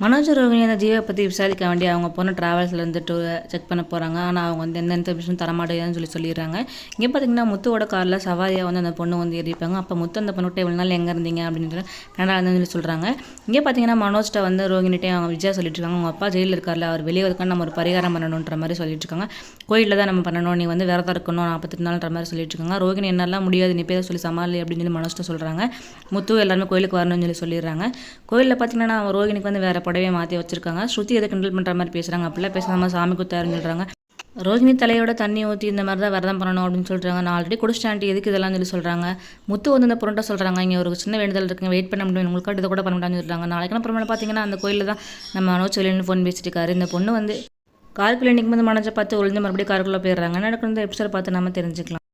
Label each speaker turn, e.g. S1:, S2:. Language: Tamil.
S1: மனோஜ் ரோகிணி அந்த ஜீவை பற்றி விசாரிக்க வேண்டிய அவங்க போன ட்ராவல்ஸ்லேருந்து இருந்துட்டு செக் பண்ண போகிறாங்க ஆனால் அவங்க வந்து எந்த இன்ஃபர்மேஷன் தரமாட்டேங்குதுன்னு சொல்லி சொல்லிடுறாங்க. இங்கே பார்த்தீங்கன்னா முத்துவோட காரில் சவாரியாக வந்து அந்த பொண்ணு வந்து ஏறிப்பாங்க அப்போ முத்து அந்த பொண்ணுகிட்ட இவ்வளோ நாள் எங்கே இருந்தீங்க அப்படின்னு கனடா சொல்லி சொல்கிறாங்க இங்கே பார்த்தீங்கன்னா மனோஜ்ட்ட வந்து ரோகிணிட்டே அவங்க விஜயா சொல்லிட்டு இருக்காங்க. அவங்க அப்பா ஜெயிலில் இருக்கார்ல அவர் வெளியே வந்து நம்ம ஒரு பரிகாரம் பண்ணணுன்ற மாதிரி சொல்லிட்டு இருக்காங்க. கோயிலில் தான் நம்ம பண்ணணும். நீ வந்து விரதம் இருக்கணும் நாற்பத்தெட்டு நாள்ன்ற மாதிரி சொல்லிட்டு இருக்காங்க. ரோகிணி என்னெல்லாம் முடியாது. நீ பேர் சொல்லி சமாளி அப்படின்னு சொல்லி மனோஜ்ட்ட சொல்கிறாங்க முத்து எல்லாருமே கோயிலுக்கு வரணும்னு சொல்லி சொல்லிடுறாங்க. கோயிலில் பார்த்தீங்கன்னா ரோகிணிக்கு வந்து வேறு புடவையை மாற்றி வச்சிருக்காங்க. ஸ்ருதி எதை கிண்டல் பண்ணுற மாதிரி பேசுகிறாங்க அப்படிலாம் பேசாமல் சாமி குத்தாருன்னு சொல்கிறாங்க ரோஹினி தலையோட தண்ணி ஊற்றி இந்த மாதிரி தான் விரதம் பண்ணணும் அப்படின்னு சொல்கிறாங்க நான் ஆல்ரெடி குடிச்சிட்டாண்டி எதுக்கு இதெல்லாம் சொல்லி சொல்கிறாங்க முத்து வந்து இந்த பொருட்டை சொல்கிறாங்க இங்கே ஒரு சின்ன வேண்டுதல் இருக்குங்க வெயிட் பண்ண முடியும். உங்களுக்கு இதை கூட பண்ண முடியாதுன்னு சொல்கிறாங்க நாளைக்கு அப்புறமேல பார்த்தீங்கன்னா அந்த கோயிலில் தான் நம்ம மனோஜ் வெளியின்னு ஃபோன் பேசிட்டு இருக்காரு இந்த பொண்ணு வந்து காருக்குள்ள நிற்கும் போது மனசை பார்த்து ஒளிஞ்சு மறுபடியும் காருக்குள்ளே போயிடுறாங்க. நடக்கிற எபிசோட் பார்த்து நம்ம தெரிஞ்சுக்கலாம்.